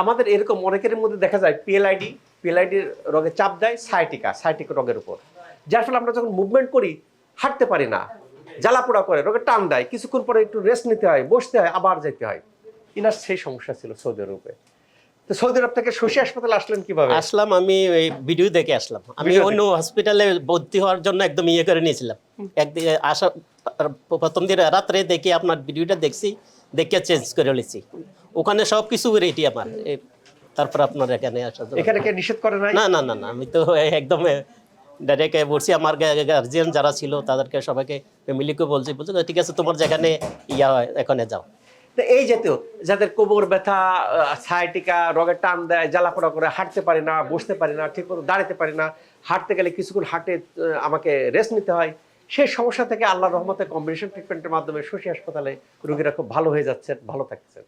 আমাদের এরকম অনেকের মধ্যে দেখা যায় পিএলআইডি পিএলআইডির রোগে চাপ দেয় সাইটিকা সাইটিকা রোগের উপর। যার ফলে আমরা যখন মুভমেন্ট করি হাঁটতে পারি না জ্বালাপোড়া করে রোগে টান দেয় কিছুক্ষণ পরে একটু রেস্ট নিতে হয় বসতে হয় আবার যেতে হয়। ইনার সেই সমস্যা ছিল সৌদি আরবে। তো সৌদি আরব থেকে শশী হাসপাতালে আসলেন কীভাবে? আসলাম আমি ওই ভিডিও দেখে আসলাম। আমি অন্য হসপিটালে ভর্তি হওয়ার জন্য একদম ইয়ে করে নিয়েছিলাম। একদিন আসা প্রথম দিন রাত্রে দেখি আপনার ভিডিওটা দেখছি দেখে চেঞ্জ করে নিয়েছি ওখানে সব কিছু রেডি আমার তারপর আপনার এখানে আসা। এখানে কে নিষেধ করে নাই? না না না না আমি তো একদম ডাইরেক্ট বলছি আমার গার্জিয়ান যারা ছিল তাদেরকে সবাইকে ফ্যামিলিকে বলছি বলছি ঠিক আছে তোমার যেখানে ইয়া হয় এখানে যাও। তো এই জাতীয় যাদের কোমর ব্যথা সাইটিকা রোগে টান দেয় জ্বালাপোড়া করে হাঁটতে পারি না বসতে পারি না ঠিক মতো দাঁড়াতে পারি না হাঁটতে গেলে কিছুক্ষণ হাঁটে আমাকে রেস্ট নিতে হয় সেই সমস্যা থেকে আল্লাহ রহমতে কম্বিনেশন ট্রিটমেন্টের মাধ্যমে শশী হাসপাতালে রোগীরা খুব ভালো হয়ে যাচ্ছেন ভালো থাকছেন